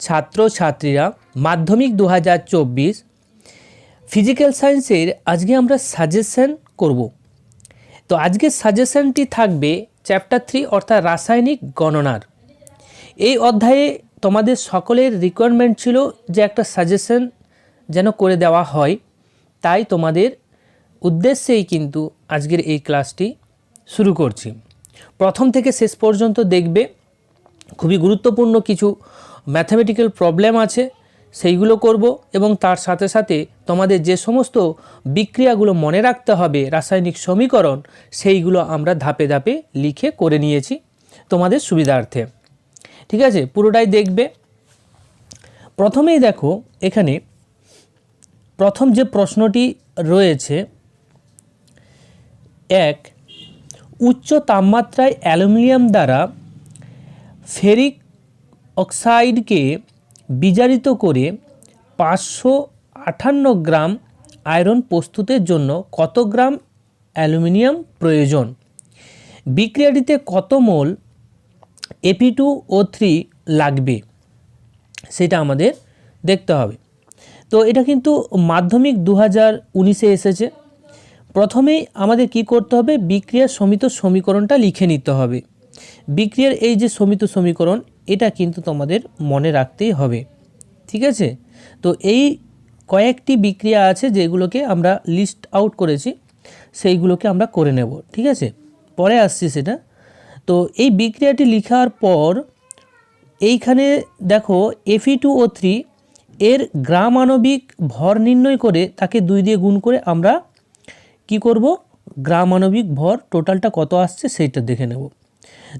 ছাত্রছাত্রীরা মাধ্যমিক দু হাজার চব্বিশ ফিজিক্যাল সায়েন্সের আজকে আমরা সাজেশন করব। তো আজকের সাজেশনটি থাকবে চ্যাপ্টার থ্রি অর্থাৎ রাসায়নিক গণনার। এই অধ্যায়ে তোমাদের সকলের রিকোয়ারমেন্ট ছিল যে একটা সাজেশন যেন করে দেওয়া হয়। তাই তোমাদের উদ্দেশ্যেই কিন্তু আজকের এই ক্লাসটি শুরু করছি। প্রথম থেকে শেষ পর্যন্ত দেখবে। খুবই গুরুত্বপূর্ণ কিছু ম্যাথামেটিক্যাল প্রবলেম আছে, সেইগুলো করব এবং তার সাথে সাথে তোমাদের যে সমস্ত বিক্রিয়াগুলো মনে রাখতে হবে রাসায়নিক সমীকরণ, সেইগুলো আমরা ধাপে ধাপে লিখে করে নিয়েছি তোমাদের সুবিধার্থে। ঠিক আছে? পুরোটাই দেখবে। প্রথমেই দেখো, এখানে প্রথম যে প্রশ্নটি রয়েছে, এক, উচ্চ তাপমাত্রায় অ্যালুমিনিয়াম দ্বারা ফেরিক অক্সাইডকে বিজারিত করে পাঁচশো আটান্ন গ্রাম আয়রন প্রস্তুতের জন্য কত গ্রাম অ্যালুমিনিয়াম প্রয়োজন? বিক্রিয়াটিতে কত mole F E two O three লাগবে? সেটা আমাদের দেখতে হবে। তো এটা কিন্তু মাধ্যমিক দু হাজার উনিশে এসেছে। প্রথমেই আমাদের কি করতে হবে? বিক্রিয়ার সমিত সমীকরণটা লিখে নিতে হবে। বিক্রিয়ার এই যে সমিত সমীকরণ এটা কিন্তু তোমাদের মনে রাখতেই হবে, ঠিক আছে? তো এই কয়েকটি বিক্রিয়া আছে যেগুলোকে আমরা লিস্ট আউট করেছি, সেইগুলোকে আমরা করে নেব, ঠিক আছে? পরে আসছি সেটা। তো এই বিক্রিয়াটি লেখার পর এইখানে দেখো এফি টু ও থ্রি এর গ্রাম আণবিক ভর নির্ণয় করে তাকে দুই দিয়ে গুণ করে আমরা কি করব? গ্রাম আণবিক ভর টোটালটা কত আসছে সেইটা দেখে নেব।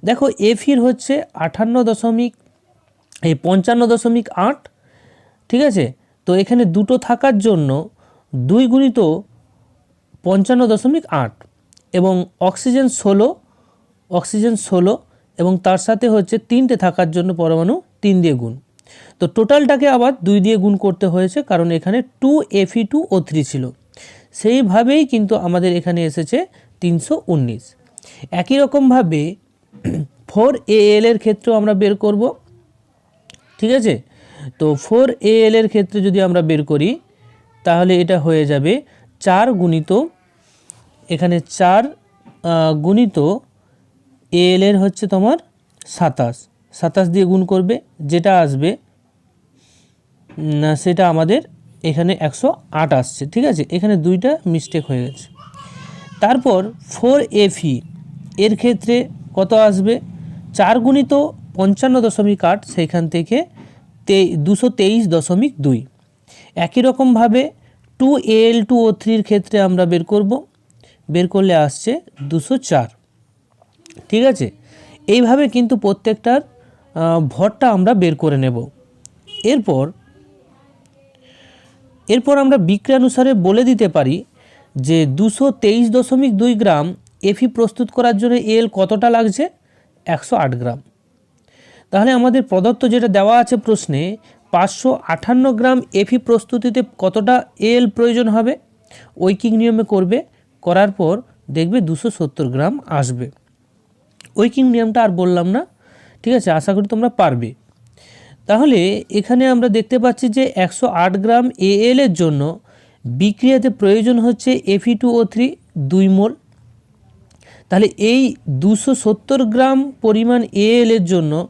দেখো এফির হচ্ছে আটান্ন দশমিক, এই পঞ্চান্ন দশমিক আট, ঠিক আছে? তো এখানে দুটো থাকার জন্য দুই গুণিত পঞ্চান্ন দশমিক আট এবং অক্সিজেন ষোলো অক্সিজেন ষোলো এবং তার সাথে হচ্ছে তিনটে থাকার জন্য পরমাণু তিন দিয়ে গুণ। তো টোটালটাকে আবার দুই দিয়ে গুণ করতে হয়েছে কারণ এখানে two F E two O three ছিল। সেইভাবেই কিন্তু আমাদের এখানে এসেছে তিনশো উনিশ। একই রকমভাবে ফোর এ এল এর ক্ষেত্রেও আমরা বের করব, ঠিক আছে? তো ফোর এ এল এর ক্ষেত্রে যদি আমরা বের করি, তাহলে এটা হয়ে যাবে চার গুণিত, এখানে চার গুণিত এ এল এর হচ্ছে তোমার সাতাশ। সাতাশ দিয়ে গুণ করবে, যেটা আসবে সেটা আমাদের এখানে একশো আট আসছে, ঠিক আছে? এখানে দুইটা মিস্টেক হয়ে গেছে। তারপর ফোর এফি এর ক্ষেত্রে কত আসবে? চার গুণিত পঞ্চান্ন দশমিক আট, সেইখান থেকে তে, দুশো তেইশ দশমিক দুই। একই রকমভাবে টু এল টু ও থ্রির ক্ষেত্রে আমরা বের করব। বের করলে আসছে দুশো চার। ঠিক আছে? এইভাবে কিন্তু প্রত্যেকটার ভরটা আমরা বের করে নেব। এরপর এরপর আমরা বিক্রিয়ানুসারে বলে দিতে পারি যে দুশো তেইশ দশমিক দুই গ্রাম এফি প্রস্তুত করার জন্য এল কতটা লাগছে? একশো আট গ্রাম। তাহলে আমাদের প্রদত্ত যেটা দেওয়া আছে প্রশ্নে, পাঁচশো আটান্ন গ্রাম এফি প্রস্তুতিতে কতটা এল প্রয়োজন হবে? ঐকিক নিয়মে করবে, করার পর দেখবে দুশো সত্তর গ্রাম আসবে। ঐকিক নিয়মটা আর বললাম না, ঠিক আছে? আশা করি তোমরা পারবে। তাহলে এখানে আমরা দেখতে পাচ্ছি যে একশো আট গ্রাম এএল এর জন্য বিক্রিয়াতে প্রয়োজন হচ্ছে F E two O three দুই মোল। তাহলে এই দুশো সত্তর গ্রাম পরিমাণ এএল এর জন্য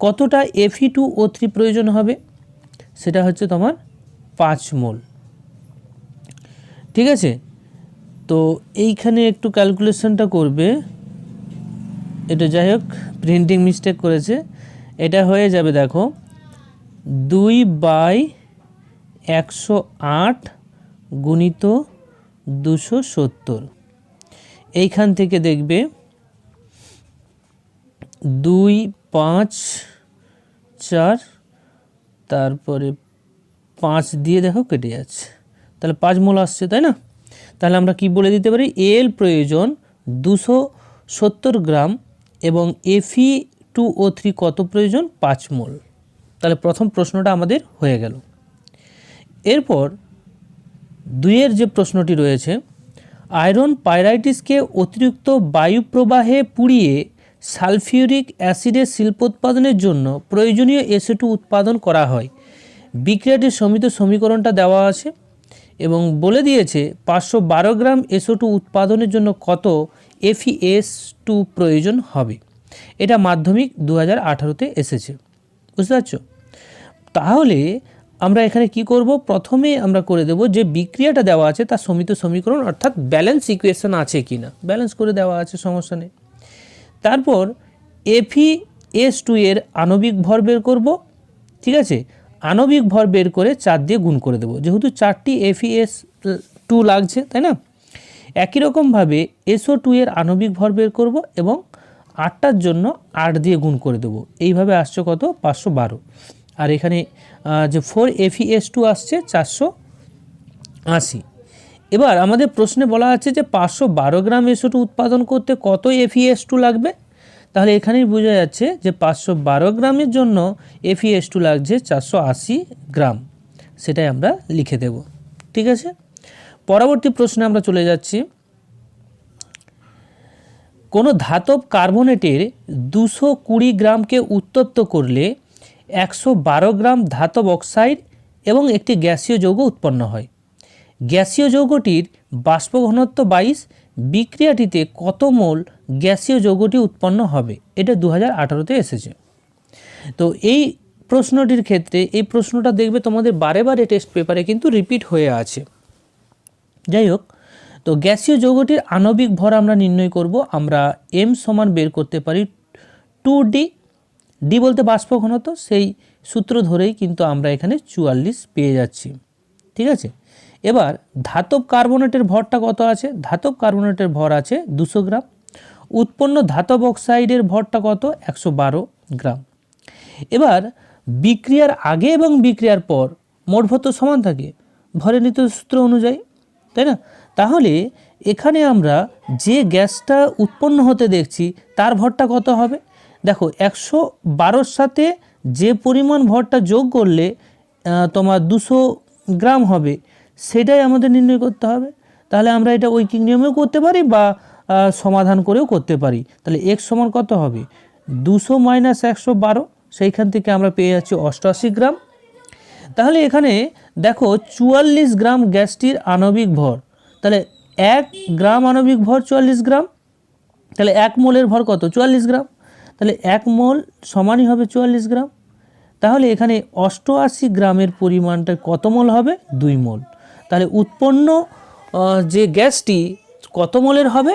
কতটা এফি টু ও থ্রি প্রয়োজন হবে? সেটা হচ্ছে তোমার পাঁচ মোল। ঠিক আছে? তো এইখানে একটু ক্যালকুলেশনটা করবে। এটা যাই হোক প্রিন্টিং মিস্টেক করেছে। এটা হয়ে যাবে দেখো, দুই বাই একশো আট গুণিত দুশো সত্তর। এইখান থেকে দেখবে দুই, পাঁচ, চার, তারপরে পাঁচ দিয়ে দেখো কেটে যাচ্ছে। তাহলে পাঁচ মোল আসছে, তাই না? তাহলে আমরা কি বলে দিতে পারি? এল প্রয়োজন দুশো সত্তর গ্রাম এবং এফি টু ও থ্রি কত প্রয়োজন? পাঁচ মোল। তাহলে প্রথম প্রশ্নটা আমাদের হয়ে গেল। এরপর দুইয়ের যে প্রশ্নটি রয়েছে আয়রন পাইরাইটিসকে অতিরিক্ত বায়ু প্রবাহে পুড়িয়ে সালফিউরিক অ্যাসিডের শিল্পোৎপাদনের জন্য প্রয়োজনীয় এসিটু উৎপাদন করা হয়। বিক্রিয়াটির সমিত সমীকরণটা দেওয়া আছে এবং বলে দিয়েছে পাঁচশো বারো গ্রাম এসও টু উৎপাদনের জন্য কত এফিএস টু প্রয়োজন হবে। এটা মাধ্যমিক দু হাজার আঠারোতে এসেছে। বুঝতে পারছ? তাহলে আমরা এখানে কি করব? প্রথমে আমরা করে দেব যে বিক্রিয়াটা দেওয়া আছে তার সমিত সমীকরণ অর্থাৎ ব্যালেন্স ইকুয়েশন আছে কি না ব্যালেন্স করে দেওয়া আছে, সমস্যা নেই। তারপর এফি এস টু এর আণবিক ভর বের করব, ঠিক আছে? আণবিক ভর বের করে চার দিয়ে গুণ করে দেবো। যেহেতু চারটি এফি এস টু লাগছে, তাই না? একই রকমভাবে এসও টু এর আণবিক ভর বের করব এবং আটটার জন্য আট দিয়ে গুণ করে দেবো। এইভাবে আসছে কত? পাঁচশো বারো। আর এখানে যে ফোর এফি এস টু আসছে চারশো আশি। এবার আমাদের প্রশ্নে বলা আছে যে পাঁচশো বারো গ্রাম এসও টু উৎপাদন করতে কত এফিএস টু লাগবে? তাহলে এখানেই বোঝা যাচ্ছে যে পাঁচশো বারো গ্রামের জন্য এফিএস টু লাগছে চারশো আশি গ্রাম। সেটাই আমরা লিখে দেব। ঠিক আছে? পরবর্তী প্রশ্নে আমরা চলে যাচ্ছি। কোনো ধাতব কার্বনেটের দুশো কুড়ি গ্রামকে উত্তপ্ত করলে একশো বারো গ্রাম ধাতব অক্সাইড এবং একটি গ্যাসীয় যৌগ উৎপন্ন হয়। গ্যাসীয় যৌগটির বাষ্প ঘনত্ব বাইশ, বিক্রিয়াটিতে কত মোল গ্যাসীয় যৌগটি উৎপন্ন হবে, এটা দু হাজার এসেছে। তো এই প্রশ্নটির ক্ষেত্রে, এই প্রশ্নটা দেখবে তোমাদের বারে বারে টেস্ট পেপারে কিন্তু রিপিট হয়ে আছে। যাই হোক, তো গ্যাসীয় যৌগটির আণবিক ভর আমরা নির্ণয় করব, আমরা এম সমান বের করতে পারি টু ডি ডি বলতে বাষ্প ঘনত্ব, সেই সূত্র ধরেই কিন্তু আমরা এখানে চুয়াল্লিশ পেয়ে যাচ্ছি। ঠিক আছে? এবার ধাতব কার্বনেটের ভরটা কত আছে? ধাতব কার্বনেটের ভর আছে দুশো গ্রাম। উৎপন্ন ধাতব অক্সাইডের ভরটা কত? একশো বারো গ্রাম। এবার বিক্রিয়ার আগে এবং বিক্রিয়ার পর মোট তো সমান থাকে, ভরের নীত সূত্র অনুযায়ী, তাই না? তাহলে এখানে আমরা যে গ্যাসটা উৎপন্ন হতে দেখছি, তার ভরটা কত হবে? দেখো, একশো বারোর সাথে যে পরিমাণ ভরটা যোগ করলে তোমার দুশো গ্রাম হবে, সেটাই আমাদের নির্ণয় করতে হবে। তাহলে আমরা এটা ঐকিক নিয়মেও করতে পারি বা সমাধান করেও করতে পারি। তাহলে এক সমান কত হবে? দুশো মাইনাস একশো বারো, সেইখান থেকে আমরা পেয়ে যাচ্ছি অষ্টআশি গ্রাম। তাহলে এখানে দেখো, চুয়াল্লিশ গ্রাম গ্যাসটির আণবিক ভর। তাহলে এক গ্রাম আণবিক ভর চুয়াল্লিশ গ্রাম। তাহলে এক মোলের ভর কত? চুয়াল্লিশ গ্রাম। তাহলে এক মোল সমানই হবে চুয়াল্লিশ গ্রাম। তাহলে এখানে অষ্টআশি গ্রামের পরিমাণটা কত মোল হবে? দুই মোল। তাহলে উৎপন্ন যে গ্যাসটি কত মোলের হবে?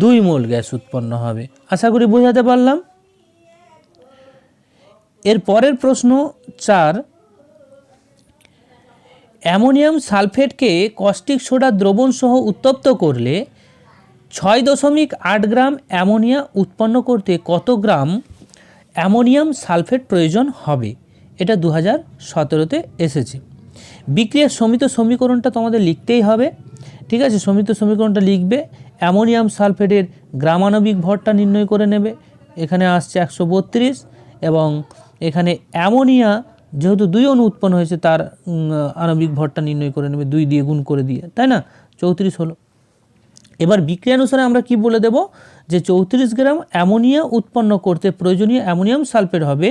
দুই মোল গ্যাস উৎপন্ন হবে। আশা করি বোঝাতে পারলাম। এর পরের প্রশ্ন চার, অ্যামোনিয়াম সালফেটকে কস্টিক সোডা দ্রবণ সহ উত্তপ্ত করলে ছয় দশমিক আট গ্রাম অ্যামোনিয়া উৎপন্ন করতে কত গ্রাম অ্যামোনিয়াম সালফেট প্রয়োজন হবে? এটা দু হাজার সতেরোতে এসেছে। বিক্রিয়ার সমিত সমীকরণটা তোমাদের লিখতেই হবে। ঠিক আছে? সমিত সমীকরণটা লিখবে। অ্যামোনিয়াম সালফেটের গ্রামাণবিক ভরটা নির্ণয় করে নেবে। এখানে আসছে একশো বত্রিশ এবং এখানে অ্যামোনিয়া যেহেতু দুই অণু উৎপন্ন হয়েছে, তার আণবিক ভরটা নির্ণয় করে নেবে, দুই দিয়ে গুণ করে দিয়ে। তাই না? চৌত্রিশ হলো। এবার বিক্রিয়ানুসারে আমরা কি বলে দেব? যে চৌত্রিশ গ্রাম অ্যামোনিয়া উৎপন্ন করতে প্রয়োজনীয় অ্যামোনিয়াম সালফেট হবে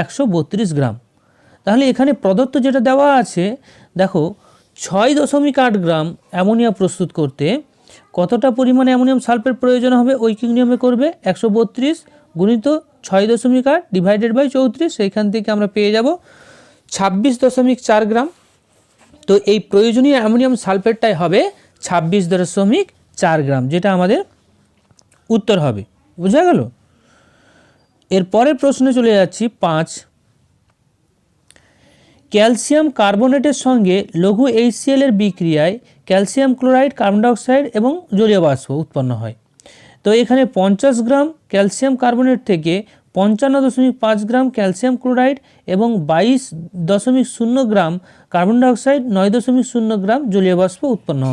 একশো বত্রিশ গ্রাম। তাহলে এখানে প্রদত্ত যেটা দেওয়া আছে, দেখো, ছয় দশমিক আট গ্রাম অ্যামোনিয়া প্রস্তুত করতে কতটা পরিমাণে অ্যামোনিয়াম সালফেট প্রয়োজন হবে ঐকিক নিয়মে করবে? একশো বত্রিশ গুণিত ছয় দশমিক আট ডিভাইডেড বাই চৌত্রিশ, সেইখান থেকে আমরা পেয়ে যাব ছাব্বিশ দশমিক চার গ্রাম। তো এই প্রয়োজনীয় অ্যামোনিয়াম সালফেটটাই হবে ছাব্বিশ দশমিক চার গ্রাম, যেটা আমাদের উত্তর হবে। বোঝা গেল? এর পরের প্রশ্নে চলে যাচ্ছি, পাঁচ। ক্যালসিয়াম কার্বনেটের সঙ্গে লঘু এইচসিএল এর বিক্রিয়ায় ক্যালসিয়াম ক্লোরাইড, কার্বন ডাইঅক্সাইড এবং জলীয় বাষ্প উৎপন্ন হয়। তো এখানে পঞ্চাশ গ্রাম ক্যালসিয়াম কার্বনেট থেকে পঞ্চান্ন দশমিক পাঁচ গ্রাম ক্যালসিয়াম ক্লোরাইড এবং বাইশ দশমিক শূন্য গ্রাম কার্বন ডাইঅক্সাইড, নয় দশমিক শূন্য গ্রাম জলীয় বাষ্প উৎপন্ন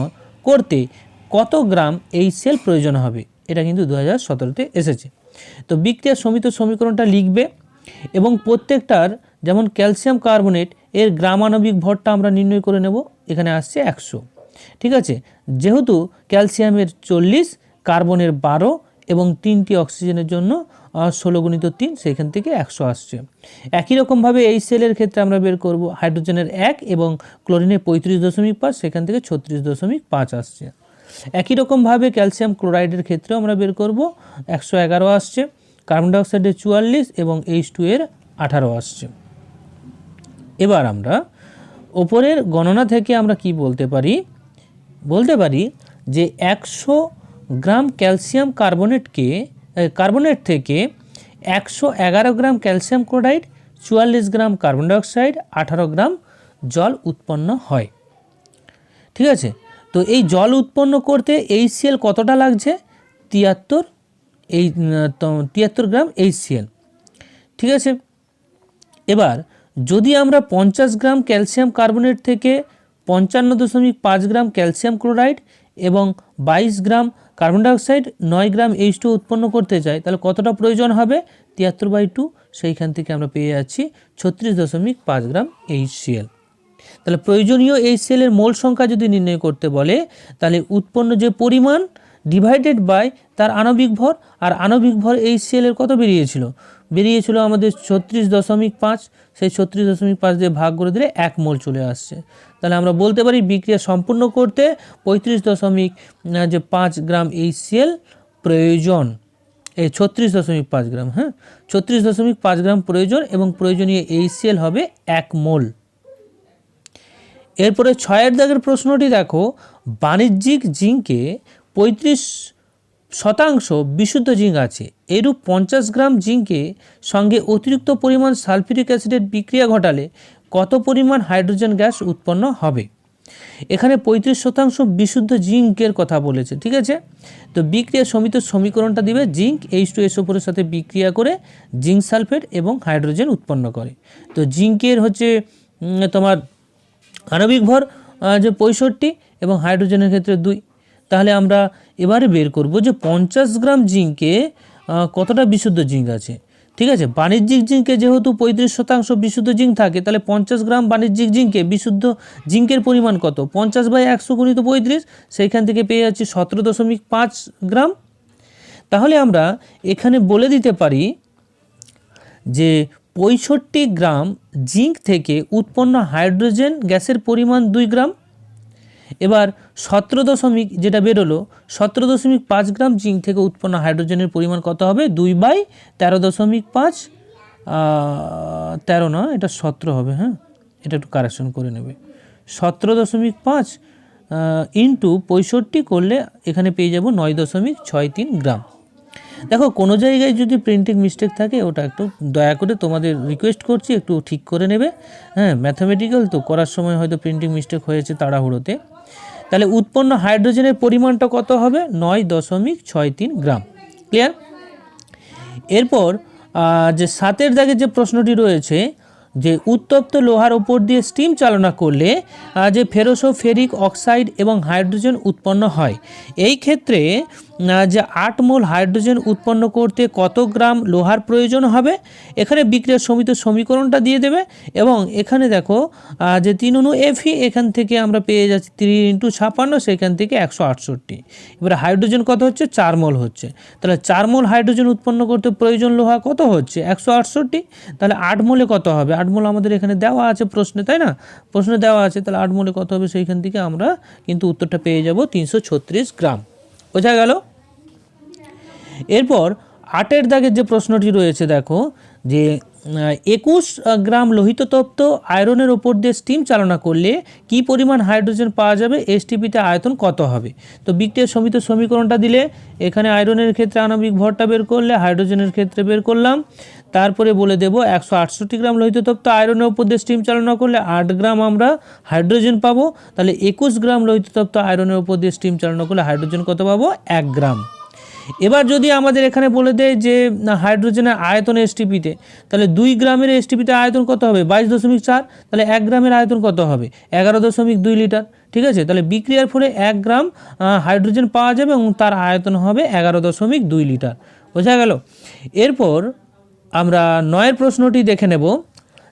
করতে কত গ্রাম এই সেল প্রয়োজন হবে? এটা কিন্তু দু হাজার সতেরোতে এসেছে। তো বিক্রিয়ার সমিত সমীকরণটা লিখবে এবং প্রত্যেকটার যেমন ক্যালসিয়াম কার্বনেট, এর গ্রামাণবিক ভরটা আমরা নির্ণয় করে নেব। এখানে আসছে একশো। ঠিক আছে? যেহেতু ক্যালসিয়ামের চল্লিশ, কার্বনের বারো এবং তিনটি অক্সিজেনের জন্য ষোলো গুণিত তিন, সেখান থেকে একশো আসছে। একই রকমভাবে এই সেলের ক্ষেত্রে আমরা বের করব হাইড্রোজেনের এক এবং ক্লোরিনের পঁয়ত্রিশ দশমিক পাঁচ, সেখান থেকে ছত্রিশ দশমিক পাঁচ আসছে। একই রকমভাবে ক্যালসিয়াম ক্লোরাইডের ক্ষেত্রেও আমরা বের করব। একশো এগারো আসছে, কার্বন ডাইঅক্সাইডের চুয়াল্লিশ এবং এইচ টু এর আঠারো আসছে। এবার আমরা ওপরের গণনা থেকে আমরা কি বলতে পারি? বলতে পারি যে একশো গ্রাম ক্যালসিয়াম কার্বনেটকে কার্বনেট থেকে একশো এগারো গ্রাম ক্যালসিয়াম ক্লোরাইড, চুয়াল্লিশ গ্রাম কার্বন ডাইঅক্সাইড, আঠারো গ্রাম জল উৎপন্ন হয়। ঠিক আছে? তো এই জল উৎপন্ন করতে এইচসিএল কতটা লাগছে? তিয়াত্তর, এই তিয়াত্তর গ্রাম এইচসিএল ঠিক আছে? এবার, যদি আমরা পঞ্চাশ গ্রাম ক্যালসিয়াম কার্বনেট থেকে পঞ্চান্ন দশমিক পাঁচ গ্রাম ক্যালসিয়াম ক্লোরাইড এবং বাইশ গ্রাম কার্বন ডাইঅক্সাইড নয় গ্রাম এইচ টু উৎপন্ন করতে চাই, তাহলে কতটা প্রয়োজন হবে? তিয়াত্তর বাই টু সেইখান থেকে আমরা পেয়ে যাচ্ছি ছত্রিশ দশমিক পাঁচ গ্রাম এইচ সিএল তাহলে প্রয়োজনীয় এই সেলের মোল সংখ্যা যদি নির্ণয় করতে বলে, তাহলে উৎপন্ন যে পরিমাণ ডিভাইডেড বাই তার আণবিক ভর আর আণবিক ভর এই সেলের কত বেরিয়েছিল? বেরিয়েছিল আমাদের ছত্রিশ দশমিক পাঁচ, সেই ছত্রিশ দশমিক পাঁচ দিয়ে ভাগ করে দিলে এক মোল চলে আসছে। তাহলে আমরা বলতে পারি বিক্রিয়া সম্পূর্ণ করতে পঁয়ত্রিশ দশমিক যে পাঁচ গ্রাম এই সেল প্রয়োজন। এই ছত্রিশ দশমিক পাঁচ গ্রাম হ্যাঁ? ছত্রিশ দশমিক পাঁচ গ্রাম প্রয়োজন এবং প্রয়োজনীয় এই সেল হবে এক মোল। এরপরে ছয়ের দাগের প্রশ্নটি দেখো, বাণিজ্যিক জিঙ্কে পঁয়ত্রিশ শতাংশ বিশুদ্ধ জিঙ্ক আছে। এরূপ পঞ্চাশ গ্রাম জিঙ্কে সঙ্গে অতিরিক্ত পরিমাণ সালফিউরিক অ্যাসিডের বিক্রিয়া ঘটালে কত পরিমাণ হাইড্রোজেন গ্যাস উৎপন্ন হবে? এখানে পঁয়ত্রিশ শতাংশ বিশুদ্ধ জিঙ্কের কথা বলেছে, ঠিক আছে? তো বিক্রিয়া সমিত সমীকরণটা দিবে জিঙ্ক এইচ টু এস ওপরের সাথে বিক্রিয়া করে জিঙ্ক সালফেট এবং হাইড্রোজেন উৎপন্ন করে। তো জিঙ্কের হচ্ছে তোমার আণবিক ভর যে পঁয়ষট্টি এবং হাইড্রোজেনের ক্ষেত্রে দুই। তাহলে আমরা এবারে বের করব যে পঞ্চাশ গ্রাম জিঙ্কে কতটা বিশুদ্ধ জিঙ্ক আছে? ঠিক আছে, বাণিজ্যিক জিঙ্কে যেহেতু পঁয়ত্রিশ শতাংশ বিশুদ্ধ জিঙ্ক থাকে, তাহলে পঞ্চাশ গ্রাম বাণিজ্যিক জিঙ্কে বিশুদ্ধ জিঙ্কের পরিমাণ কত? পঞ্চাশ বাই একশো গুণিত পঁয়ত্রিশ, সেইখান থেকে পেয়ে যাচ্ছি সতেরো দশমিক পাঁচ গ্রাম। তাহলে আমরা এখানে বলে দিতে পারি যে পঁয়ষট্টি গ্রাম জিঙ্ক থেকে উৎপন্ন হাইড্রোজেন গ্যাসের পরিমাণ দুই গ্রাম। এবার সতেরো দশমিক যেটা বেরোলো, সতেরো দশমিক পাঁচ গ্রাম জিঙ্ক থেকে উৎপন্ন হাইড্রোজেনের পরিমাণ কত হবে? দুই বাই তেরো দশমিক পাঁচ তেরো না, এটা সতেরো হবে হ্যাঁ? এটা একটু কারেকশন করে নেবে। সতেরো দশমিক পাঁচ ইন্টু পঁয়ষট্টি করলে এখানে পেয়ে যাব নয় দশমিক ছয় তিন গ্রাম। দেখো, কোনো জায়গায় যদি প্রিন্টিং মিস্টেক থাকে, ওটা একটু দয়া করে তোমাদের রিকোয়েস্ট করছি, একটু ঠিক করে নেবে। হ্যাঁ ম্যাথামেটিক্যাল তো করার সময় হয়তো প্রিন্টিং মিস্টেক হয়েছে তাড়াহুড়োতে। তাহলে উৎপন্ন হাইড্রোজেনের পরিমাণটা কত হবে? নয় দশমিক ছয় তিন গ্রাম। ক্লিয়ার এরপর যে সাতের দাগে যে প্রশ্নটি রয়েছে, যে উত্তপ্ত লোহার ওপর দিয়ে স্টিম চালনা করলে যে ফেরোসো ফেরিক অক্সাইড এবং হাইড্রোজেন উৎপন্ন হয়, এই ক্ষেত্রে যে আট মোল হাইড্রোজেন উৎপন্ন করতে কত গ্রাম লোহার প্রয়োজন হবে? এখানে বিক্রিয়া সমিত সমীকরণটা দিয়ে দেবে এবং এখানে দেখো যে তিন অনু এফি এখান থেকে আমরা পেয়ে যাচ্ছি তিন ইন্টু ছাপান্ন সেখান থেকে একশো আটষট্টি। এবারে হাইড্রোজেন কত হচ্ছে? চার মোল হচ্ছে। তাহলে চার মোল হাইড্রোজেন উৎপন্ন করতে প্রয়োজন লোহা কত হচ্ছে? একশো আটষট্টি। তাহলে আট মোলে কত হবে? আট মোল আমাদের এখানে দেওয়া আছে প্রশ্নে, তাই না? প্রশ্নে দেওয়া আছে, তাহলে আট মোলে কত হবে? সেইখান থেকে আমরা কিন্তু উত্তরটা পেয়ে যাব তিনশো ছত্রিশ গ্রাম। বোঝা গেল? এরপর আটের দাগের যে প্রশ্নটি রয়েছে, দেখো, যে একুশ গ্রাম লোহিত তপ্ত আয়রনের ওপর দিয়ে স্টিম চালনা করলে কি পরিমাণ হাইড্রোজেন পাওয়া যাবে? এসটিপিতে আয়তন কত হবে? তো বিক্রিয়া সমিত সমীকরণটা দিলে এখানে আয়রনের ক্ষেত্রে আণবিক ভরটা বের করলে হাইড্রোজেনের ক্ষেত্রে বের করলাম। তারপরে বলে দেবো একশো আটষট্টি গ্রাম লোহিত তপ্ত আয়রনের ওপর দিয়ে স্টিম চালনা করলে আট গ্রাম আমরা হাইড্রোজেন পাবো। তাহলে একুশ গ্রাম লোহিত তপ্ত আয়রনের ওপর দিয়ে স্টিম চালনা করলে হাইড্রোজেন কত পাবো? এক গ্রাম। এবার যদি আমাদের এখানে বলে দেয় যে হাইড্রোজেনের আয়তন এসটিপিতে তাহলে দুই গ্রামের এসটিপিতে আয়তন কত হবে? বাইশ দশমিক চার, তাহলে এক গ্রামের আয়তন কত হবে? এগারো দশমিক দুই লিটার, ঠিক আছে? তাহলে বিক্রিয়ার ফলে এক গ্রাম হাইড্রোজেন পাওয়া যাবে এবং তার আয়তন হবে এগারো দশমিক দুই লিটার। বোঝা গেল? এরপর আমরা নয়ের প্রশ্নটি দেখে নেব।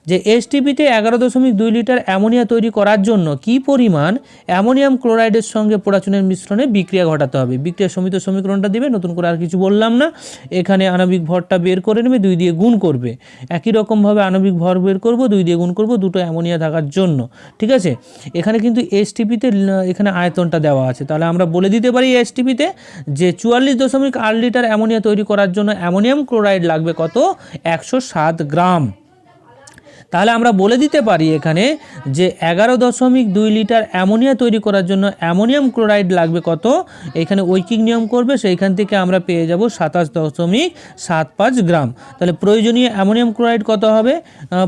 যে এসটিপিতে এগারো দশমিক দুই লিটার অ্যামোনিয়া তৈরি করার জন্য কি পরিমাণ অ্যামোনিয়াম ক্লোরাইডের সঙ্গে পোড়াচুনের মিশ্রণে বিক্রিয়া ঘটাতে হবে? বিক্রিয়া সমিত সমীকরণটা দেবে, নতুন করে আর কিছু বললাম না। এখানে আণবিক ভরটা বের করে নেবে, দুই দিয়ে গুণ করবে। একই রকমভাবে আণবিক ভর বের করব, দুই দিয়ে গুণ করব, দুটো অ্যামোনিয়া থাকার জন্য। ঠিক আছে? এখানে কিন্তু এসটিপিতে এখানে আয়তনটা দেওয়া আছে। তাহলে আমরা বলে দিতে পারি এসটিপিতে যে চুয়াল্লিশ দশমিক আট লিটার অ্যামোনিয়া তৈরি করার জন্য অ্যামোনিয়াম ক্লোরাইড লাগবে কত? একশো সাত গ্রাম। তাহলে আমরা বলে দিতে পারি এখানে যে এগারো দশমিক দুই লিটার অ্যামোনিয়া তৈরি করার জন্য অ্যামোনিয়াম ক্লোরাইড লাগবে কত? এখানে ঐকিক নিয়ম করবে, সেইখান থেকে আমরা পেয়ে যাব সাতাশ দশমিক সাত পাঁচ গ্রাম। তাহলে প্রয়োজনীয় অ্যামোনিয়াম ক্লোরাইড কত হবে?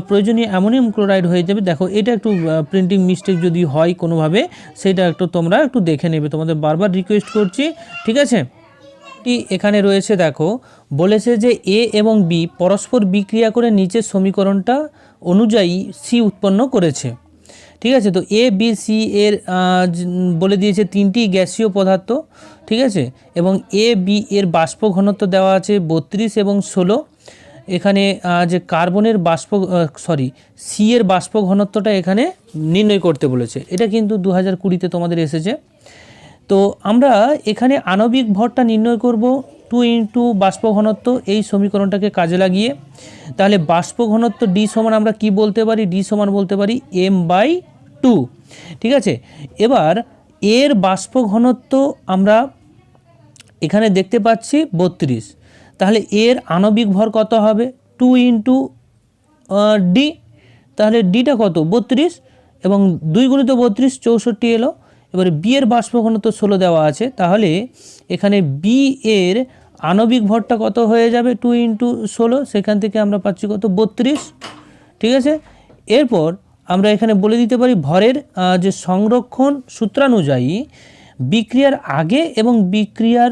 প্রয়োজনীয় অ্যামোনিয়াম ক্লোরাইড হয়ে যাবে, দেখো এটা একটু প্রিন্টিং মিস্টেক যদি হয় কোনোভাবে, সেটা একটু তোমরা একটু দেখে নেবে। তোমাদের বারবার রিকোয়েস্ট করছি, ঠিক আছে? টি এখানে রয়েছে, দেখো, বলেছে যে এ এবং বি পরস্পর বিক্রিয়া করে নিচের সমীকরণটা অনুযায়ী সি উৎপন্ন করেছে। ঠিক আছে, তো এ বি সি এর বলে দিয়েছে তিনটি গ্যাসীয় পদার্থ, ঠিক আছে, এবং এ বি এর বাষ্প ঘনত্ব দেওয়া আছে বত্রিশ এবং ষোলো। এখানে যে কার্বনের বাষ্প সরি সি এর বাষ্প ঘনত্বটা এখানে নির্ণয় করতে বলেছে। এটা কিন্তু দু হাজার কুড়িতে তোমাদের এসেছে। তো আমরা এখানে আণবিক ভরটা নির্ণয় করব টু ইন্টু বাষ্প ঘনত্ব এই সমীকরণটাকে কাজে লাগিয়ে। তাহলে বাষ্প ঘনত্ব ডি সমান আমরা কি বলতে পারি? ডি সমান বলতে পারি এম বাই টু। ঠিক আছে? এবার এর বাষ্প ঘনত্ব আমরা এখানে দেখতে পাচ্ছি বত্রিশ। তাহলে এর আণবিক ভর কত হবে? Two into D. তাহলে ডিটা কত? বত্রিশ। এবং দুই গুণিত বত্রিশ চৌষট্টি এলো। এবারে বি এর বাষ্প ঘনত্ব ষোলো দেওয়া আছে, তাহলে এখানে বি এর আণবিক ভরটা কত হয়ে যাবে? টু ইন্টু ষোলো, সেখান থেকে আমরা পাচ্ছি কত? বত্রিশ, ঠিক আছে? এরপর আমরা এখানে বলে দিতে পারি ভরের যে সংরক্ষণ সূত্রানুযায়ী বিক্রিয়ার আগে এবং বিক্রিয়ার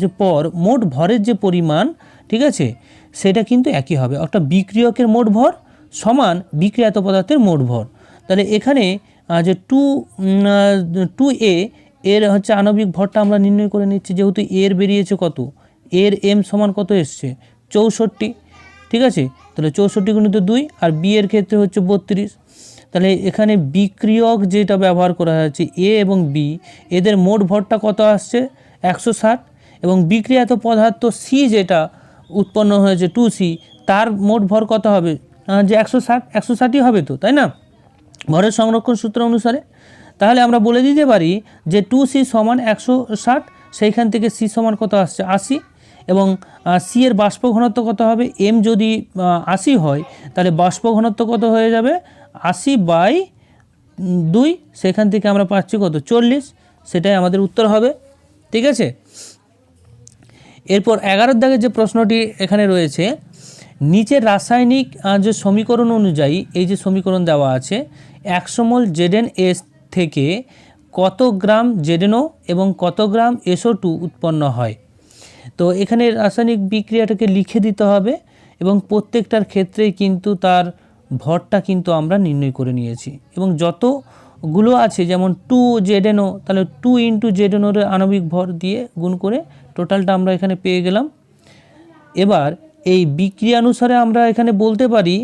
যে পর মোট ভরের যে পরিমাণ, ঠিক আছে? সেটা কিন্তু একই হবে। অর্থাৎ বিক্রিয়কের মোট ভর সমান বিক্রিয়াত পদার্থের মোট ভর। তাহলে এখানে যে টু টু এ এর হচ্ছে আণবিক ভরটা আমরা নির্ণয় করে নিচ্ছি, যেহেতু এর বেরিয়েছে কত? এর এম সমান কত এসছে? চৌষট্টি। ঠিক আছে? তাহলে চৌষট্টি গুণিত দুই আর বি এর ক্ষেত্রে হচ্ছে বত্রিশ। তাহলে এখানে বিক্রিয়ক যেটা ব্যবহার করা হয়েছে এ এবং বি এদের মোট ভরটা কত আসছে? একশো ষাট। এবং বিক্রিয়াত পদার্থ সি যেটা উৎপন্ন হয়েছে টু সি তার মোট ভর কত হবে? যে একশো ষাট, একশো ষাটই হবে তো, তাই না? ভরের সংরক্ষণ সূত্র অনুসারে, তাহলে আমরা বলে দিতে পারি যে টু সি সমান একশো ষাট, সেইখান থেকে সি সমান কত আসছে? আশি। এবং সি এর বাষ্প ঘনত্ব কত হবে? এম যদি আশি হয়, তাহলে বাষ্প ঘনত্ব কত হয়ে যাবে? আশি বাই দুই, সেখান থেকে আমরা পাচ্ছি কত? চল্লিশ। সেটাই আমাদের উত্তর হবে। ঠিক আছে? এরপর এগারোর দাগে যে প্রশ্নটি এখানে রয়েছে, নিচের রাসায়নিক যে সমীকরণ অনুযায়ী এই যে সমীকরণ দেওয়া আছে একশো মোল জেডেন এস থেকে কত গ্রাম জেডেনও এবং কত গ্রাম এসও টু উৎপন্ন হয়? তো এখানে রাসায়নিক বিক্রিয়াটাকে লিখে দিতে হবে এবং প্রত্যেকটার ক্ষেত্রেই কিন্তু তার ভরটা কিন্তু আমরা নির্ণয় করে নিয়েছি। এবং যতগুলো আছে, যেমন টু জেডেনও, তাহলে টু ইন্টু জেডেনোর আণবিক ভর দিয়ে গুণ করে টোটালটা আমরা এখানে পেয়ে গেলাম। এবার এই বিক্রিয়া অনুসারে আমরা এখানে বলতে পারি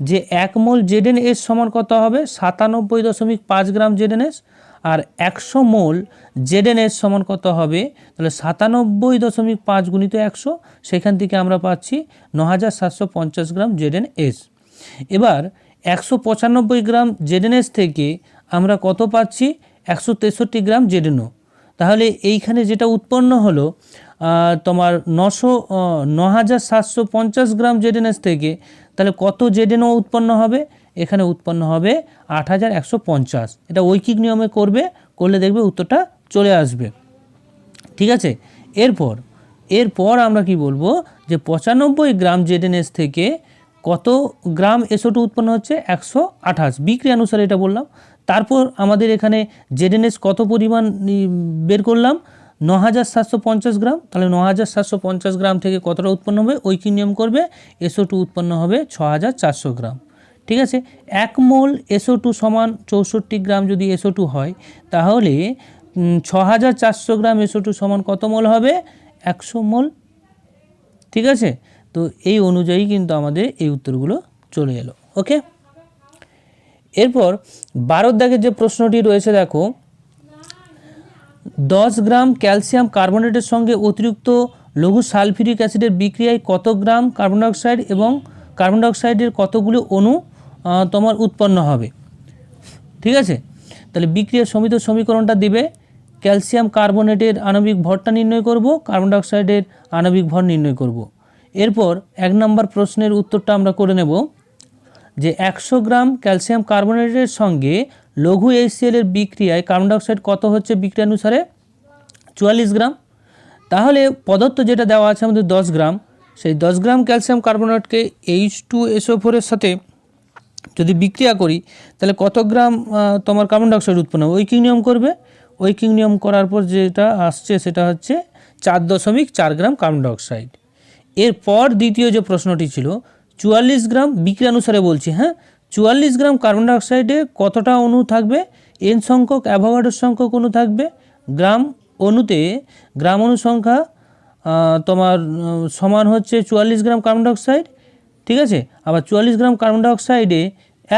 যে এক মোল জেডেন এস সমান কত হবে? সাতানব্বই দশমিক পাঁচ গ্রাম জেডেন এস। আর একশো মোল জেডেন এস সমান কত হবে? তাহলে সাতানব্বই দশমিক পাঁচ গুণিত একশো, সেখান থেকে আমরা পাচ্ছি ন হাজার সাতশো পঞ্চাশ গ্রাম জেডেন এস। এবার একশো পঁচানব্বই গ্রাম জেডেন এস থেকে আমরা কত পাচ্ছি? একশো তেষট্টি গ্রাম জেডেনও। তাহলে এইখানে যেটা উৎপন্ন হলো তোমার নশো ন হাজার সাতশো পঞ্চাশ গ্রাম জেডেনএস থেকে তাহলে কত জেডেনও উৎপন্ন হবে? এখানে উৎপন্ন হবে আট হাজার একশো পঞ্চাশ। এটা ঐকিক নিয়মে করবে, করলে দেখবে উত্তরটা চলে আসবে। ঠিক আছে? এরপর এরপর আমরা কি বলব? যে পঁচানব্বই গ্রাম জেডেনএস থেকে কত গ্রাম এসোটু উৎপন্ন হচ্ছে? একশো আঠাশ। বিক্রি অনুসারে এটা বললাম। তারপর আমাদের এখানে জেডেনএস কত পরিমাণ বের করলাম? ন হাজার সাতশো পঞ্চাশ গ্রাম, তাহলে ন হাজার সাতশো পঞ্চাশ গ্রাম থেকে কতটা উৎপন্ন হবে? ওই কি নিয়ম করবে? এসও টু উৎপন্ন হবে ছ হাজার চারশো গ্রাম। ঠিক আছে? এক মোল এসও টু সমান চৌষট্টি গ্রাম যদি এসও টু হয়, তাহলে ছ হাজার চারশো গ্রাম এসও টু সমান কত মোল হবে? একশো মোল। ঠিক আছে? তো এই অনুযায়ী কিন্তু আমাদের এই উত্তরগুলো চলে এলো। ওকে? এরপর বারোর দাগের যে প্রশ্নটি রয়েছে, দেখো দশ গ্রাম ক্যালসিয়াম কার্বনেটের সঙ্গে অতিরিক্ত লঘু সালফিউরিক অ্যাসিডের বিক্রিয়ায় কত গ্রাম কার্বন ডাইঅক্সাইড এবং কার্বন ডাইঅক্সাইডের কতগুলি অণু তোমার উৎপন্ন হবে? ঠিক আছে? তাহলে বিক্রিয়ার সমিত সমীকরণটা দিবে। ক্যালসিয়াম কার্বনেটের আণবিক ভরটা নির্ণয় করব কার্বন ডাইঅক্সাইডের আণবিক ভর নির্ণয় করব। এরপর এক নম্বর প্রশ্নের উত্তরটা আমরা করে নেব যে একশো গ্রাম ক্যালসিয়াম কার্বনেটের সঙ্গে লঘু এইচসিএল এর বিক্রিয়ায় কার্বন ডাইঅক্সাইড কত হচ্ছে বিক্রিয়া অনুসারে? চুয়াল্লিশ গ্রাম। তাহলে পদার্থ যেটা দেওয়া আছে আমাদের দশ গ্রাম, সেই দশ গ্রাম ক্যালসিয়াম কার্বনেটকে এইচ টু এসও ফোরের সাথে যদি বিক্রিয়া করি, তাহলে কত গ্রাম তোমার কার্বন ডাইঅক্সাইড উৎপন্ন হবে? নিয়ম করবে। ঐকিং নিয়ম করার পর যেটা আসছে, সেটা হচ্ছে চার দশমিক চার গ্রাম কার্বন ডাইঅক্সাইড এরপর দ্বিতীয় যে প্রশ্নটি ছিল, চুয়াল্লিশ গ্রাম বিক্রিয়া অনুসারে বলছি হ্যাঁ? চুয়াল্লিশ গ্রাম কার্বন ডাইঅক্সাইডে কতটা অণু থাকবে? এন সংখ্যক অ্যাভোগাড্রোর সংখ্যক অণু থাকবে। গ্রাম অণুতে, গ্রাম অণু সংখ্যা তোমার সমান হচ্ছে চুয়াল্লিশ গ্রাম কার্বন ডাইঅক্সাইড, ঠিক আছে? আবার চুয়াল্লিশ গ্রাম কার্বন ডাইঅক্সাইডে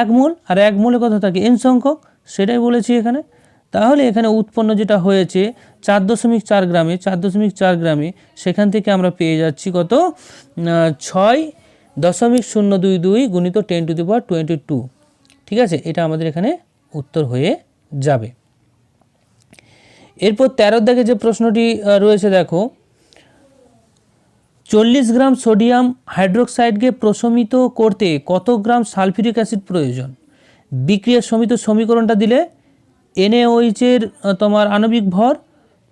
এক মোল, আর এক মোলে কত থাকে? এন সংখ্যক, সেটাই বলেছি এখানে। তাহলে এখানে উৎপন্ন যেটা হয়েছে, চার দশমিক চার গ্রামে, চার দশমিক চার গ্রামে, সেখান থেকে আমরা পেয়ে যাচ্ছি কত? ছয় দশমিক শূন্য দুই দুই গুণিত ten to the power twenty two. ঠিক আছে? এটা আমাদের এখানে উত্তর হয়ে যাবে। এরপর তেরোর দাগে যে প্রশ্নটি রয়েছে, দেখো। চল্লিশ গ্রাম সোডিয়াম হাইড্রোক্সাইডকে প্রশমিত করতে কত গ্রাম সালফিউরিক অ্যাসিড প্রয়োজন? বিক্রিয়ার সমিত সমীকরণটা দিলে এনএওইচের তোমার আণবিক ভর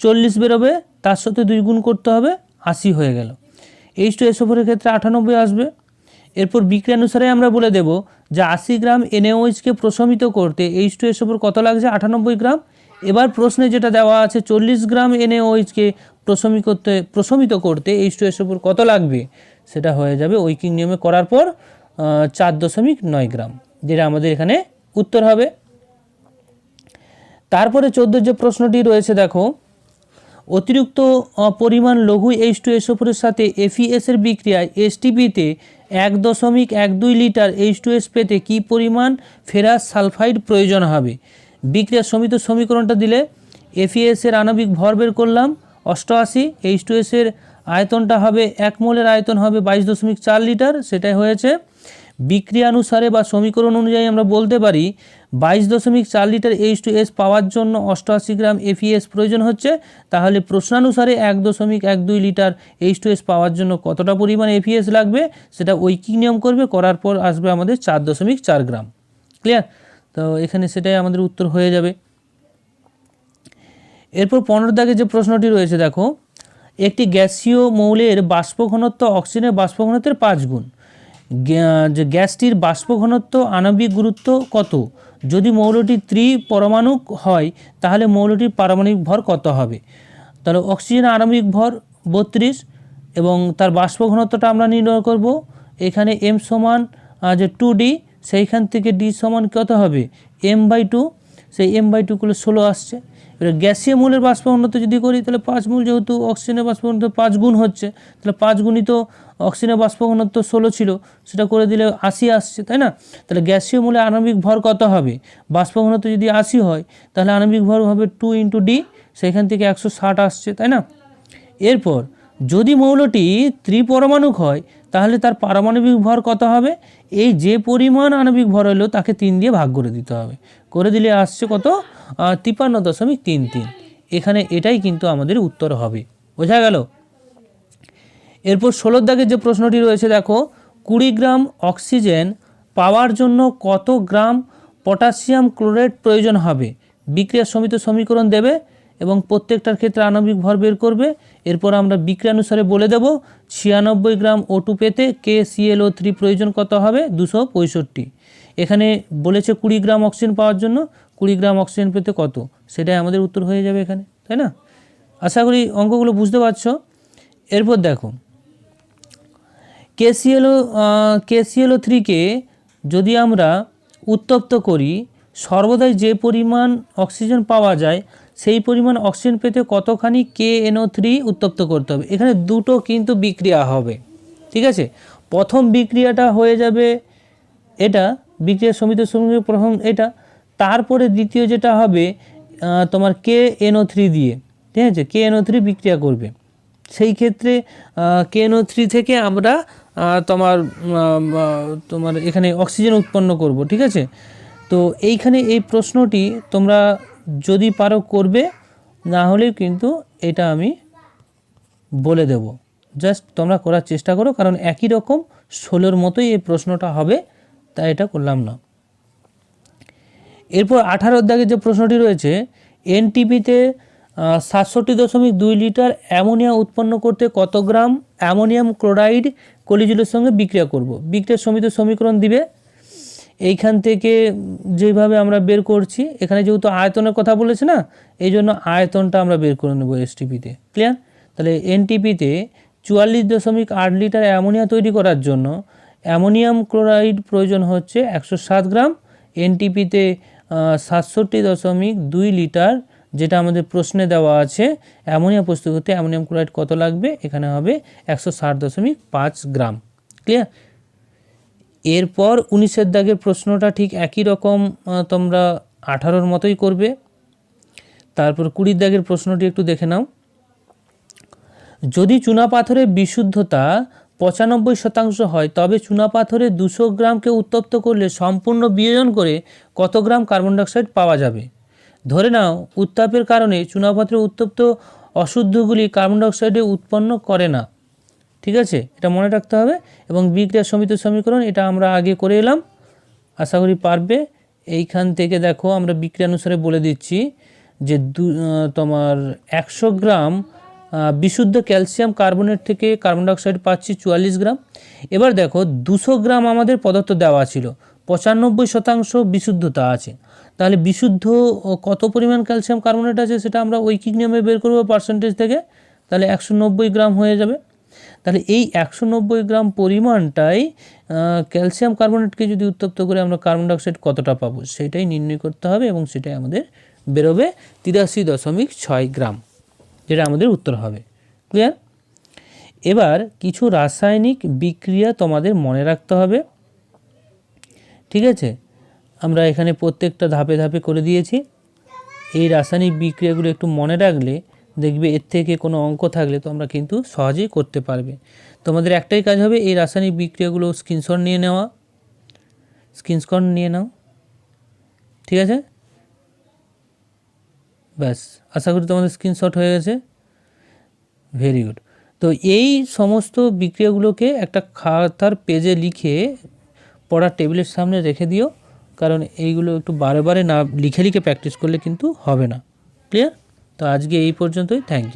চল্লিশ বেরোবে, তার সাথে দুই গুণ করতে হবে, আশি হয়ে গেল। এইচ টু এসোফোরের ক্ষেত্রে আটানব্বই আসবে। এরপর বিক্রিয়া অনুসারে আমরা বলে দেব যে আশি গ্রাম এনএওইচকে প্রশমিত করতে এইচ টু এস ওপর কত লাগছে? আটানব্বই গ্রাম। এবার প্রশ্নে যেটা দেওয়া আছে, চল্লিশ গ্রাম এনএওইচকে প্রশমিত করতে প্রশমিত করতে এইচ টু এস ওপর কত লাগবে? সেটা হয়ে যাবে ঐকিং নিয়মে করার পর চার দশমিক নয় গ্রাম, যেটা আমাদের এখানে উত্তর হবে। তারপরে চোদ্দ যে প্রশ্নটি রয়েছে, দেখো অতিরিক্ত পরিমাণ লঘু এইচ টু এসোফোরের সাথে এফিএস এর বিক্রিয়ায় এসটিপিতে এক দশমিক এক দুই লিটার এইচ টু এস পেতে কী পরিমাণ ফেরাস সালফাইড প্রয়োজন হবে? বিক্রিয়ার সমিত সমীকরণটা দিলে এফিএস এর আণবিক ভর বের করলাম, অষ্টআশি এইচ টু এস এর আয়তনটা হবে এক মোলের আয়তন হবে বাইশ দশমিক চার লিটার, সেটাই হয়েছে। বিক্রিয়া অনুসারে বা সমীকরণ অনুযায়ী আমরা বলতে পারি বাইশ দশমিক চার litre H two S power জন্য অষ্টআশি গ্রাম এফিএস প্রয়োজন হচ্ছে, তাহলে প্রশ্নানুসারে এক দশমিক এক দুই litre H two S power জন্য কতটা পরিমাণ এফিএস লাগবে, সেটা ঐকিক নিয়ম করবে, করার পর আসবে আমাদের চার দশমিক চার গ্রাম। ক্লিয়ার তো এখানে সেটাই আমাদের উত্তর হয়ে যাবে। এরপর পনেরো দাগে যে প্রশ্নটি রয়েছে, দেখো, একটি গ্যাসীয় মৌলের বাষ্প ঘনত্ব অক্সিজেনের বাষ্প ঘনত্বের পাঁচ গুণ। যে গ্যাসটির বাষ্প ঘনত্ব আণবিক গুরুত্ব কত? যদি মৌলটি ত্রি পরমাণু হয়, তাহলে মৌলটির পারমাণবিক ভর কত হবে? তাহলে অক্সিজেন আণবিক ভর বত্রিশ এবং তার বাষ্প ঘনত্বটা আমরা নির্ণয় করব। এখানে এম সমান যে টু ডি সেইখান থেকে ডি সমান কত হবে? এম বাই টু সেই এম বাই টুগুলো ষোলো আসছে। এবার গ্যাসীয় মূলের বাষ্প ঘনত্ব যদি করি, তাহলে পাঁচ মূল যেহেতু অক্সিজেনের বাষ্প ঘনত্ব পাঁচ গুণ হচ্ছে। তাহলে পাঁচ গুণিত অক্সিজেনের বাষ্প ঘনত্ব ষোলো ছিল, সেটা করে দিলে আশি আসছে, তাই না? তাহলে গ্যাসীয় মূলে আণবিক ভর কত হবে? বাষ্প ঘনত্ব যদি আশি হয়, তাহলে আণবিক ভর হবে টু ইন্টু ডি, সেখান থেকে একশো ষাট আসছে, তাই না? এরপর যদি মৌলটি ত্রিপরমাণুক হয়, তাহলে তার পারমাণবিক ভর কত হবে? এই যে পরিমাণ আণবিক ভর হলো, তাকে তিন দিয়ে ভাগ করে দিতে হবে। করে দিলে আসছে কত? তিপ্পান্ন দশমিক তিন তিন। এখানে এটাই কিন্তু আমাদের উত্তর হবে। বোঝা গেল? এরপর ষোলোর দাগের যে প্রশ্নটি রয়েছে, দেখো, কুড়ি গ্রাম অক্সিজেন পাওয়ার জন্য কত গ্রাম পটাশিয়াম ক্লোরাইড প্রয়োজন হবে? বিক্রিয়ার সমিত সমীকরণ দেবে এবং প্রত্যেকটার ক্ষেত্রে আণবিক ভর বের করবে। এরপর আমরা বিক্রিয়ানুসারে বলে দেব, ছিয়ানব্বই গ্রাম ও পেতে কে সিএলও থ্রি প্রয়োজন কত হবে? দুশো পঁয়ষট্টি। এখানে বলেছে কুড়ি গ্রাম অক্সিজেন পাওয়ার জন্য, কুড়ি গ্রাম অক্সিজেন পেতে কত? সেটাই আমাদের উত্তর হয়ে যাবে এখানে, তাই না? আশা করি অঙ্কগুলো বুঝতে পারছ। এরপর দেখো কেসিএলও কেসিএলও থ্রিকে যদি আমরা উত্তপ্ত করি, সর্বদাই যে পরিমাণ অক্সিজেন পাওয়া যায়, সেই পরিমাণ অক্সিজেন পেতে কতখানি কে এনও থ্রি উত্তপ্ত করতে হবে? এখানে দুটো কিন্তু বিক্রিয়া হবে, ঠিক আছে? প্রথম বিক্রিয়াটা হয়ে যাবে এটা বিক্রিয়ার সমিত সঙ্গে প্রথম এটা। তারপরে দ্বিতীয় যেটা হবে তোমার কে এনও থ্রি দিয়ে, ঠিক আছে? কে এনও থ্রি বিক্রিয়া করবে। সেই ক্ষেত্রে কে এনও থ্রি থেকে আমরা তোমার তোমার এখানে অক্সিজেন উৎপন্ন করব, ঠিক আছে? তো এইখানে এই প্রশ্নটি তোমরা যদি পারো করবে, না হলে কিন্তু এটা আমি বলে দেব। জাস্ট তোমরা করার চেষ্টা করো, কারণ একই রকম ষোলোর মতোই এই প্রশ্নটা হবে। তাই এটা করলাম না। এরপর আঠারো দাগে যে প্রশ্নটি রয়েছে এনটিপিতে সাতষট্টি দশমিক দুই লিটার অ্যামোনিয়া উৎপন্ন করতে কত গ্রাম অ্যামোনিয়াম ক্লোরাইড কলিজুলের সঙ্গে বিক্রিয়া করব? বিক্রিয়ার সমিত সমীকরণ দিবে। এইখান থেকে যেভাবে আমরা বের করছি, এখানে যেহেতু আয়তনের কথা বলেছে না এই জন্য আয়তনটা আমরা বের করে নেব এসটিপিতে ক্লিয়ার তাহলে এনটিপিতে চুয়াল্লিশ দশমিক আট লিটার অ্যামোনিয়া তৈরি করার জন্য অ্যামোনিয়াম ক্লোরাইড প্রয়োজন হচ্ছে একশো সাত গ্রাম এনটিপিতে সাতষট্টি দশমিক দুই লিটার, যেটা আমাদের প্রশ্নে দেওয়া আছে। অ্যামোনিয়া প্রস্তুত করতে অ্যামোনিয়াম ক্লোরাইড কত লাগবে? এখানে হবে একশো ষাট দশমিক পাঁচ গ্রাম। ক্লিয়ার এরপর উনিশের দাগের প্রশ্নটা ঠিক একই রকম তোমরা আঠারোর মতোই করবে। তারপর কুড়ির দাগের প্রশ্নটি একটু দেখে নাও। যদি চুনাপাথরের বিশুদ্ধতা পঁচানব্বই শতাংশ হয়। তবে চুনাপাথরে দুশো গ্রামকে উত্তপ্ত করলে সম্পূর্ণ বিয়োজন করে কত গ্রাম কার্বন ডাইঅক্সাইড পাওয়া যাবে? ধরে নাও, উত্তাপের কারণে চুনাপাথরে উত্তপ্ত অশুদ্ধগুলি কার্বন ডাইঅক্সাইডে উৎপন্ন করে না। ঠিক আছে? এটা মনে রাখতে হবে। এবং বিক্রিয়া সমিত সমীকরণ, এটা আমরা আগে করে এলাম। আশা করি পারবে। এইখান থেকে দেখো, আমরা বিক্রিয়া অনুসারে বলে দিচ্ছি যে দু তোমার একশো গ্রাম বিশুদ্ধ ক্যালসিয়াম কার্বনেট থেকে কার্বন ডাইঅক্সাইড পাচ্ছি চুয়াল্লিশ গ্রাম। এবার দেখো, দুশো গ্রাম আমাদের পদার্থ দেওয়া ছিল। পঁচানব্বই শতাংশ বিশুদ্ধতা আছে। তাহলে বিশুদ্ধ কত পরিমাণ ক্যালসিয়াম কার্বনেট আছে সেটা আমরা ঐকিক নিয়মে বের করব পার্সেন্টেজ থেকে। তাহলে একশো নব্বই গ্রাম হয়ে যাবে। তাহলে এই একশো নব্বই গ্রাম পরিমাণটাই ক্যালসিয়াম কার্বনেটকে যদি উত্তপ্ত করে আমরা কার্বন ডাইঅক্সাইড কতটা পাবো, সেটাই নির্ণয় করতে হবে এবং সেটাই আমাদের বেরোবে তিরাশি দশমিক ছয় গ্রাম। আমাদের উত্তর হবে। ক্লিয়ার এবার কিছু রাসায়নিক বিক্রিয়া তোমাদের মনে রাখতে হবে। ঠিক আছে? আমরা এখানে প্রত্যেকটা ধাপে ধাপে করে দিয়েছি। এই রাসায়নিক বিক্রিয়াগুলো একটু মনে রাখলে দেখবে এর থেকে কোনো অঙ্ক থাকলে তোমরা কিন্তু সহজেই করতে পারবে। তোমাদের একটাই কাজ হবে এই রাসায়নিক বিক্রিয়াগুলো স্ক্রিনশট নিয়ে নেওয়া। স্ক্রিনশট নিয়ে নাও। ঠিক আছে? ব্যাস, আশা করি তোমাদের স্ক্রিনশট হয়ে গেছে। ভেরি গুড তো এই সমস্ত বিক্রিয়াগুলোকে একটা খাতার পেজে লিখে পড়ার টেবিলের সামনে রেখে দিও, কারণ এইগুলো একটু বারে বারে না, লিখে লিখে প্র্যাকটিস করলে কিন্তু হবে না। ক্লিয়ার তো আজকে এই পর্যন্তই। Thank you